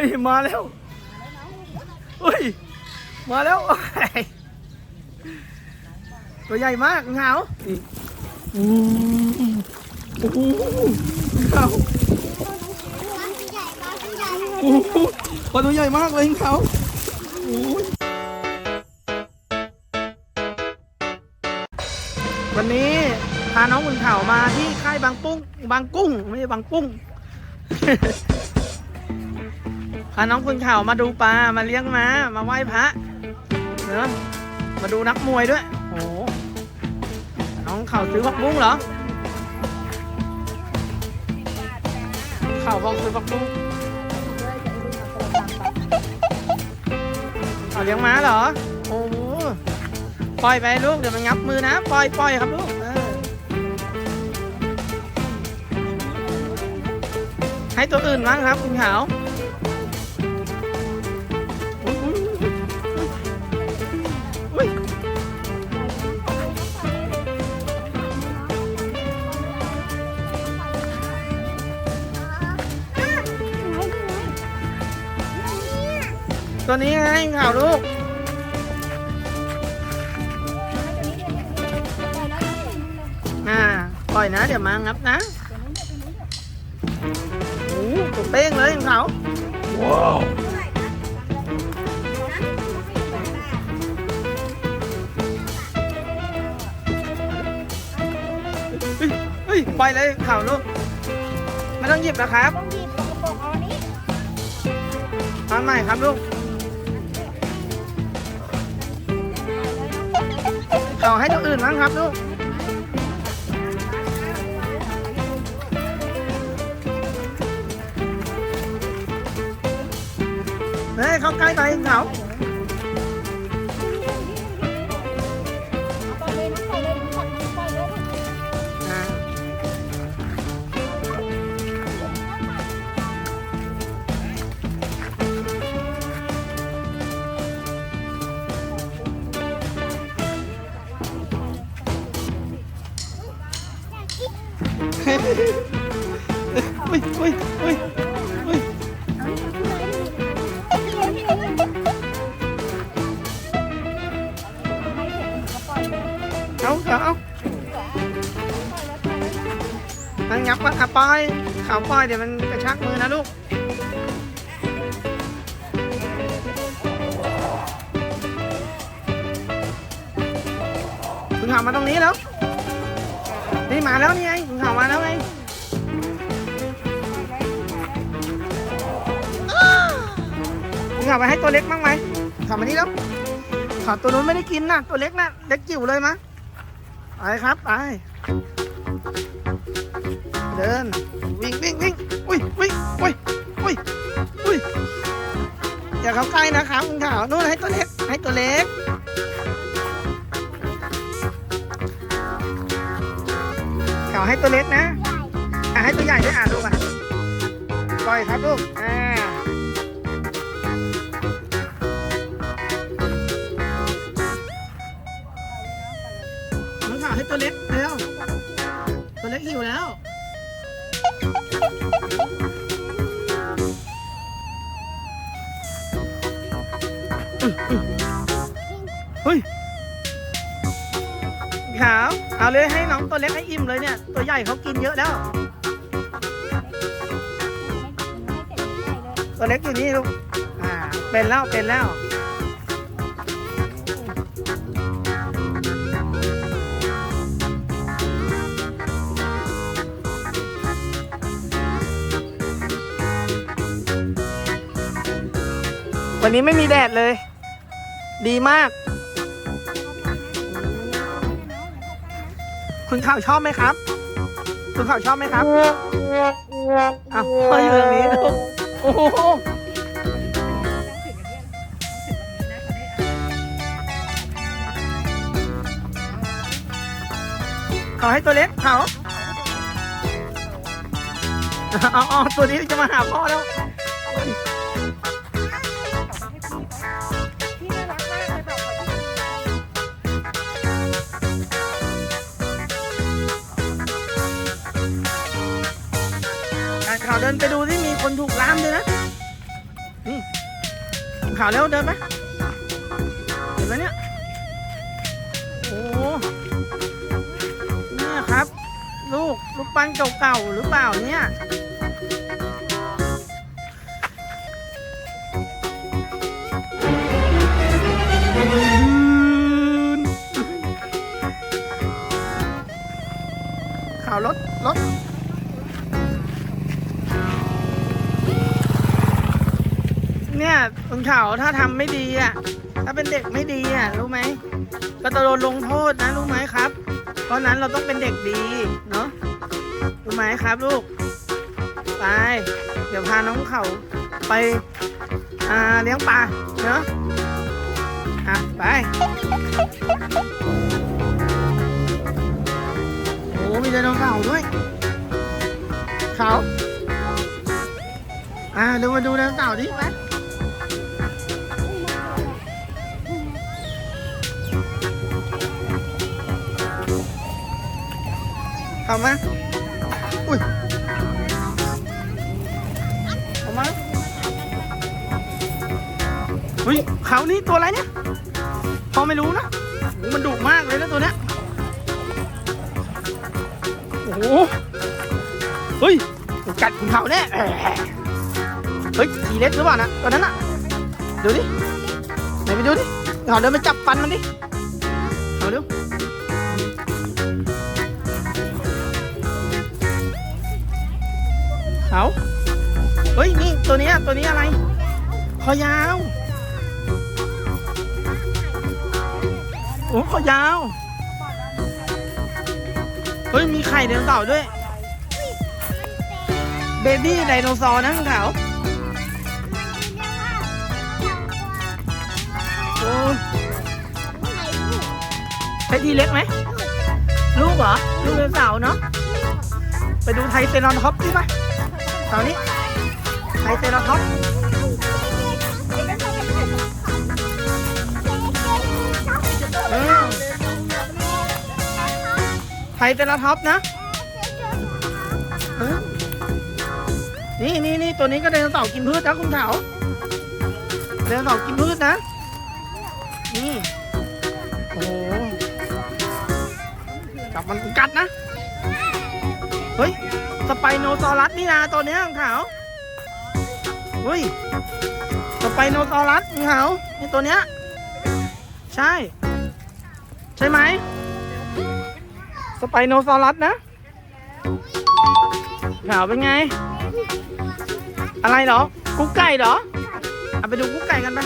ฮ้ยมาแล้วเฮ้ยมาแล้วตัวใหญ่มากเหงานี่อืมโอ้โหเหงาโอ้หปลาตัวใหญ่มากเลยเหงาวันนี้พาน้องขุนเขามาที่ค่ายบางปุ้งบางกุ้งไม่ใช่บางปุ้งาน้องคุณข่าวมาดูปลา มาเลี้ยงม้า มาไหว้พระเนอะมาดูนักมวยด้วย โอ้โหน้องข่าวซื้อผักบุ้งเหรอข่าวบอกซื้อผักบุ้งเขาเลี้ยงม้าเหรอ โอ้โหปล่อยไปลูก เดี๋ยวมันงับมือนะ ปล่อยปล่อยครับลูกให้ตัวอื่นบ้างครับ คุณขาว ตัวนี้ไงข่าวลูก อ่า ปล่อยนะ เดี๋ยวมางับนะโอ้โหตัวเป้งเลยข่าวว้าวเฮ้ยเฮ้ยปล่อยเลยข่าวลูก ไม่ต้องหยิบนะครับ ต้องหยิบตรงกระโปรงเอาอันนี้มาใหม่ครับลูก ต่อให้ตัวอื่นบ้างครับลูกเฮ้ยเข้าใกล้ไปเขา อุ้ยอุ้ยอุ้ยอุ้ยเอาเอาเอามันงับอะปล่อยขาปล่อยเดี๋ยวมันกระชักมือนะลูกคุณข่ามาตรงนี้แล้ว นี่มาแล้วนี่ไง ข่าวมาแล้วไงคุณข่าวไปให้ตัวเล็กบ้างไหมข่าวมานี่แล้วข่าวตัวนู้นไม่ได้กินนะตัวเล็กนะเล็กจิ๋วเลยมะไปครับไปเดินวิ่งวิ่งวิ่งอุ้ยอุ้ยอุ้ยอุ้ยอุ้ยอย่าเข้าใกล้นะครับคุณข่าวนู่นให้ตัวเล็กให้ตัวเล็ก ข่าให้ตัวเล็กนะอะให้ตัวใหญ่ด้วยอ่านลูกอะปล่อยครับลูกอ่าน้องสาวให้ตัวเล็กเร็วตัวเล็กหิวแล้ว เอาเลยให้น้องตัวเล็กให้อิ่มเลยเนี่ย ตัวใหญ่เขากินเยอะแล้ว ตัวเล็กอยู่นี่ลูก อ่า เป็นแล้ว เป็นแล้ว วันนี้ไม่มีแดดเลย ดีมาก คุณข่าวชอบไหมครับ คุณข่าวชอบไหมครับอ้าวพ่อยู่ตรงนี้ลูกโอ้โหขอให้ตัวเล็กเขาอาเอตัวนี้จะมาหาพ่อแล้ว ข่าวเดินไปดูที่มีคนถูกล่ามด้วยนะนี่ข่าวเร็วเดินไหมเห็นไหมเนี่ยโอ้โหเนี่ยครับ ลูกลูกปั้นเก่าๆหรือเปล่าเนี่ยข่าวรถรถ เนี่ยคุณข่าถ้าทำไม่ดีอะ ถ้าเป็นเด็กไม่ดีอะ รู้ไหม ก็จะโดนลงโทษนะ รู้ไหมครับ เพราะนั้นเราต้องเป็นเด็กดีเนาะ รู้ไหมครับลูก ไป เดี๋ยวพาน้องเขาไปอ่าเลี้ยงปลาเนาะอะไป โอ้มีไดโนเสาร์ด้วยเขาอ่าเดี๋ยวมาดูไดโนเสาร์ดิไหม เข้ามา อุ้ยเข้ามาอุ้ยเขานี่ตัวอะไรเนี่ยพอไม่รู้นะโอ้มันดุมากเลยนะตัวเนี้ย โอ้โห เฮ้ย กัดขุนเขาแน่เฮ้ยทีเล็กหรือเปล่านะตอนนั้นอะดูดิ ไหนไปดูดิเขาเดินไปจับฟันมันดิ เอาเร็ว เอาเฮ้ย นี่ ตัวนี้ตัวนี้อะไร คอยาว โอ้คอยาว เฮ้ย มีไข่ไดโนเสาร์ด้วย เบบี้ไดโนเสาร์นะข้างขาวโอ้ใช่ทีเล็กไหม ลูกเหรอ ลูกไดโนเสาร์เนาะ ไปดูไทเซรอนท็อปดิปะ แถวนี้ไทเซรอนท็อปเออไทเซรอนท็อปนะนี่นี่นี่ตัวนี้ก็ไดโนเสาร์กินพืชนะคุณขาวไดโนเสาร์กินพืชนะ นี่โอ้โหจับมันกัดนะ เฮ้ย สไปโนซอรัสนี่นะตัวเนี้ยคุณขาเฮ้ยสไปโนซอรัสคุณขานี่ตัวเนี้ย ใช่ ใช่ไหมสไปโนซอรัสนะขาวเป็นไง อะไรเหรอ กุ๊กไก่เหรอเอาไปดูกุ๊กไก่กันไป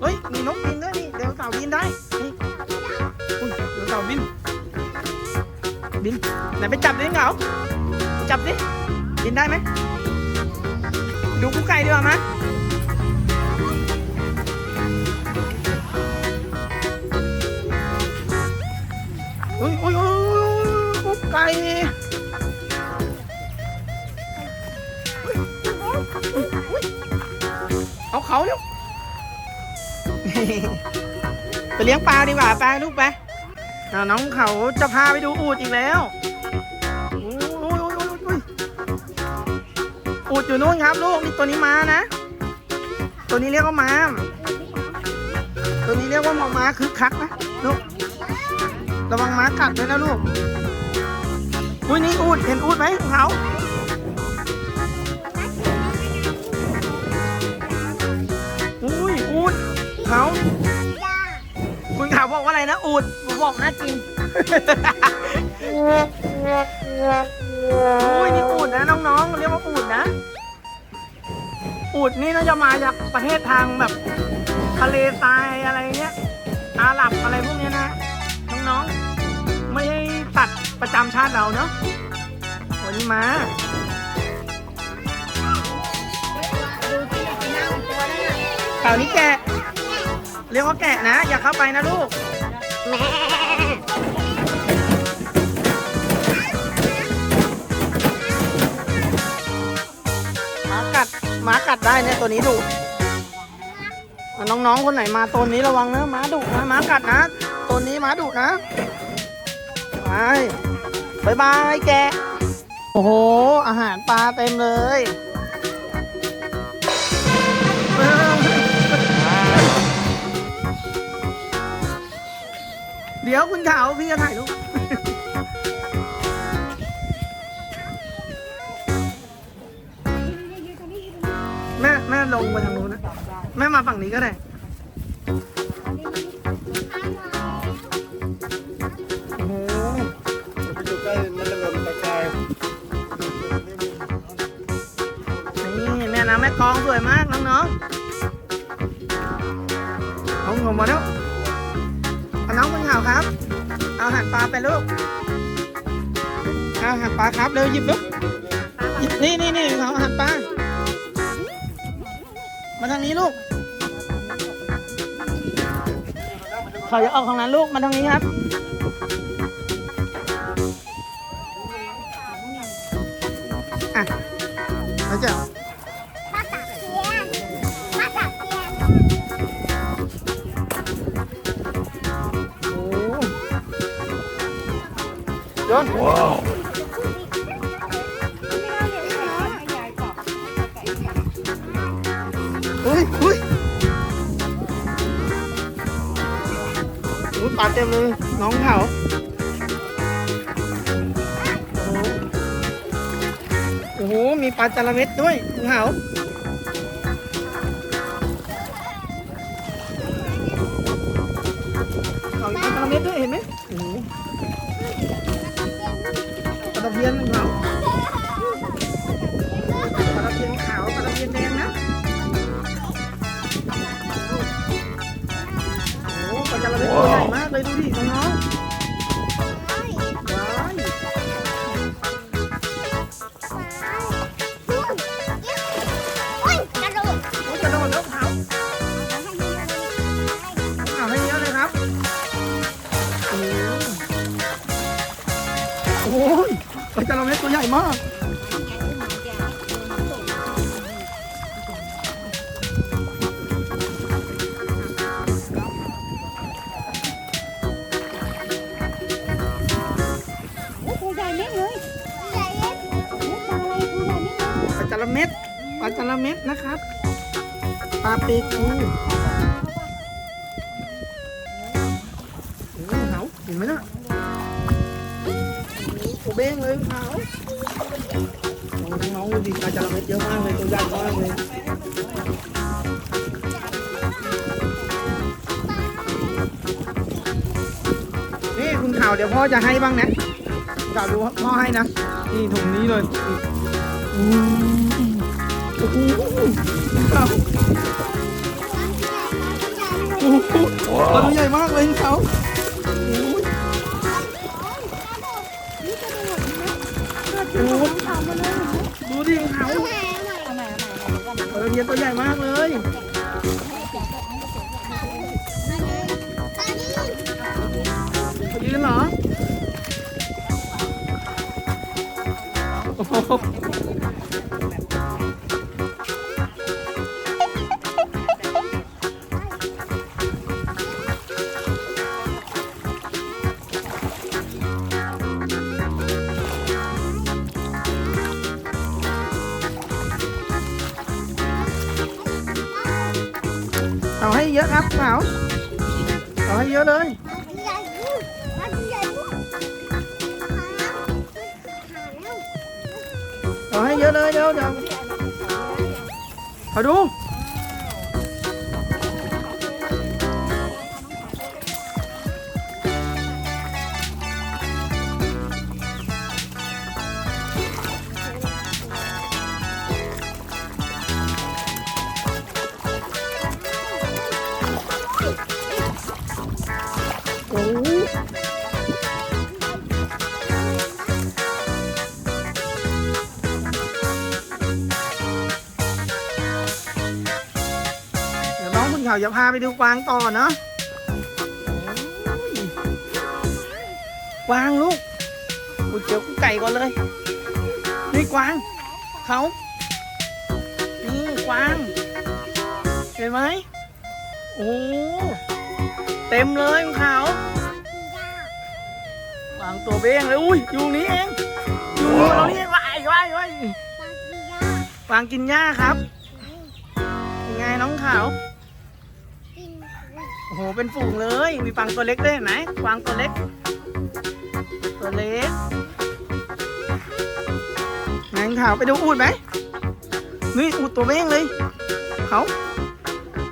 เฮ้ย มีนกบินด้วยนี่เดี๋ยวเสาบินได้ นี่อุ้ยเดี๋ยวเสาบิน บิน ไหนไปจับดิเหงา จับดิบินได้ไหมดูกุ๊กไก่ดีกว่าไหมอุ้ยอุ้ยอุ้ยอุ๊ยกุ๊กไก่เอาเขาเร็วไปเลี้ยงปลาดีกว่าไปลูกไปน้องเขาจะพาไปดูอูดอีกแล้ว อูดอยู่นู่นครับ ลูกนี่ตัวนี้ม้านะ ตัวนี้เรียกว่าม้า ตัวนี้เรียกว่าหมอม้าคึกคักนะลูกระวังม้ากัดด้วยนะลูกอุ้ยนี่อูดเห็นอูดไหมของเขาอุ้ยอูดเขาคุณข่าวบอกว่าอะไรนะอูดผมบอกน่ากิน อุ้ยนี่อูดนะน้องๆเรียกว่าอูดนะ อูดนี่น่าจะมาจากประเทศทางแบบทะเลทรายอะไรเงี้ยอาหรับอะไรพวกเนี้ยนะน้องๆไม่ใช่ตัดประจำชาติเราเนาะวันนี้มาเข่านี้แกะเรียกว่าแกะนะ อย่าเข้าไปนะลูกห ม้ากัดได้เนี่ยตัวนี้ดุน้องๆคนไหนมาตัวนี้ระวังนะม้าดุนะม้ากัดนะตัวนี้ม้าดุนะไปบายบายแกโอ้โห อาหารปลาเต็มเลยเดี๋ยวคุณขาวพี่จะถ่ายรูป ลงไปทางนู้นนะ แม่มาฝั่งนี้ก็ได้ โอ้โหไปอยู่ใกล้มันจะหล่นตะกายนี่แม่น้ำแม่กองสวยมากน้องๆเอางมมาแล้วเอาน้องคุณขาวครับ เอาหารปลาไปลูก เอาหารปลาครับเร็วหยิบลูกหยิบนี่นี่นี่เอาหารปลา มาทางนี้ลูก เขาจะออกทางนั้นลูก มาทางนี้ครับ อะมาเจ้ามาตักเทียนมาตักเทียนโอ้ยนว้าว อุ้ยอุ้ยปลาเต็มเลย น้องเขาโอ้โห มีปลาจระเม็ดด้วยน้องเขา ตัวใหญ่มากเลยดูดิน้องๆโอ้ยกระโดดแล้วขาวขาวให้เยอะเลยครับโอ้โหโอ้ยปลาจระเม็ดตัวใหญ่มาก เม็ดปลาจระเม็ดนะครับปลาเปกูโอ้โหาเห็นไหมนะโอเบ้งเลยเขาน้องๆดูดิปลาจระเม็ดเยอะมากเลยตัวใหญ่มากเลยนี่คุณข่าวเดี๋ยวพ่อจะให้บ้างนะข่าวดูพ่อให้นะนี่ถุงนี้เลยอื ตัวใหญ่มากเลยเขาดูดิเขาปลาเพียนตัวใหญ่มากเลยยืนเหรอ เอาให้เยอะครับขาวเอาให้เยอะเลยเอาให้เยอะเลยเดี๋ยวเดี๋ยวขอดู ดี๋ยวน้องคุณเขาจะพาไปดูกวางต่อเนาะกวางลูกกูเจอกูไก่ก่อนเลย นี่กวาง เขานี่กวาง เห็นไหมโอ้เต็มเลยของเขาวางตัวเบ้งเลยอุ้ยอยู่นี้เองอยู่เรานี่ว่ายว่ายว่ายวางกินหญ้าครับยังไงน้องขาว โอ้โอ้โหเป็นฝูงเลย มีปังตัวเล็กด้วยเห็นไหมกวางตัวเล็ก ตัวเล็กไหนข่าวไปดูอูดไหมนี่อูดตัวเบ้งเลยเขา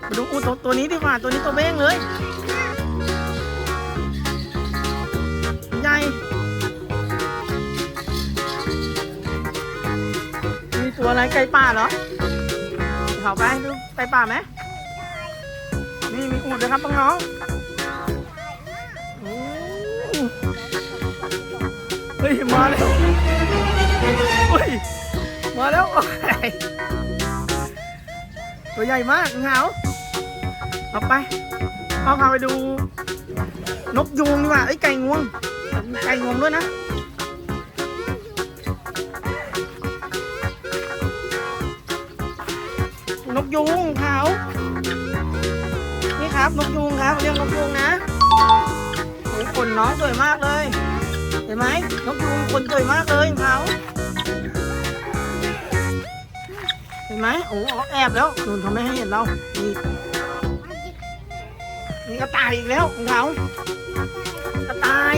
ไปดูอูดตัวตัวนี้ดีกว่าตัวนี้ตัวเบ้งเลยใหญ่มีตัวอะไรไก่ป่าเหรอเขาไปดูไก่ป่าไหม นี่มีอูดนะครับน้องๆโอ้เฮ้ยมาแล้วเฮ้ยมาแล้วตัวใหญ่มากเหงาเอาไปเอาพาไปดู นกยูงดีกว่าไอ้ไก่งวง ไก่งวงด้วยนะนกยูงเขา ครับนกยูงครับเรียกนกยูงนะโอ้ขนน้องสวยมากเลย เห็นไหมนกยูงขนสวยมากเลยของเขาเห็นไหมโอ้เขาแอบแล้วนุ่นเขาไม่ให้เห็นเรานี่นี่กระต่ายอีกแล้วของเขากระต่าย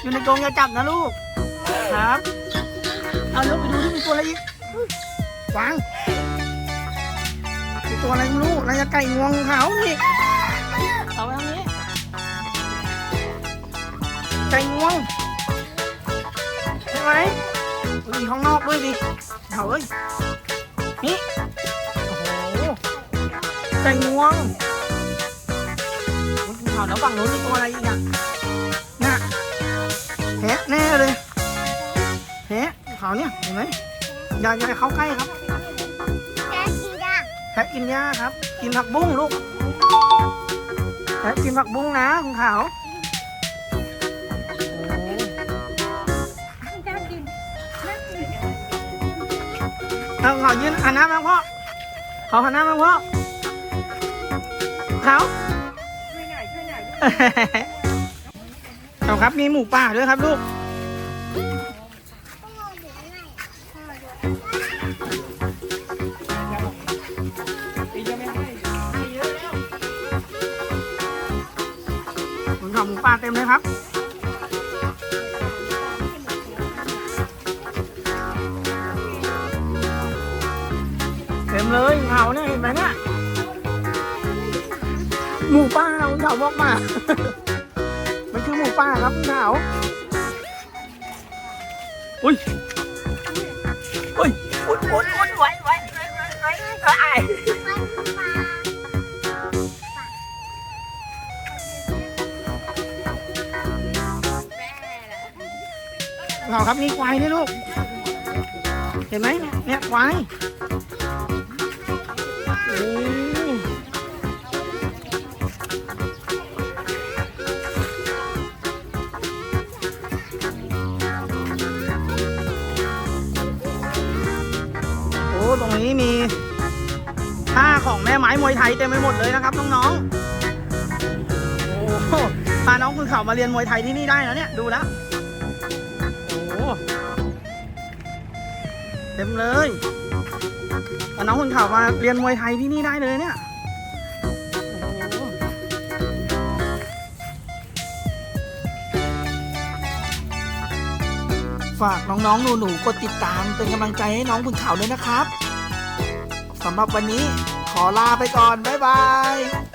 อยู่ในกรงอย่าจับนะลูกครับเอาลูกไปดูที่มีตัวอะไรอีกวางมีตัวอะไรไม่รู้น่าจะไก่งวงของเขานี่ เอาไว้ตรงนี้ไก่งวงใช่ไหมมีข้างนอกด้วยดิเอาเอ้ยนี่โอ้โหไก่งวงเขาแล้วฝั่งนู้นมีตัวอะไรอีกอะน่ะแพะแน่เลยแพะเขาเนี่ยเห็นไหมอย่าอย่าเข้าใกล้ครับแกกินอะแพะกินหญ้าครับ กินผักบุ้งลูก แพะกินผักบุ้งนะคุณขาวเอาขอยืนหันหน้ามาพ่อขอหันหน้ามาพ่อเขาเอาครับมีหมูป่าด้วยครับลูก เต็มเลยครับ เต็มเลยเหาเนี่ยเห็นไหมเนี่ยหมูป่าคุณเขาบอกมา มันคือหมูป่าครับคุณเขาอุ้ย ครับนี่ควายนี่ลูก เห็นไหมเนี่ยควายโอ้โอ้ตรงนี้มีท่าของแม่ไม้มวยไทยเต็มไปหมดเลยนะครับน้องๆโอ้พาน้องคุณเขามาเรียนมวยไทยที่นี่ได้แล้วเนี่ยดูแล้ว เต็มเลยเอาน้องคนข่าวมาเรียนมวยไทยที่นี่ได้เลยเนี่ยฝากน้องๆ หนูๆ กดติดตามเป็นกำลังใจให้น้องคุณข่าวด้วยนะครับสำหรับวันนี้ขอลาไปก่อน บ๊ายบาย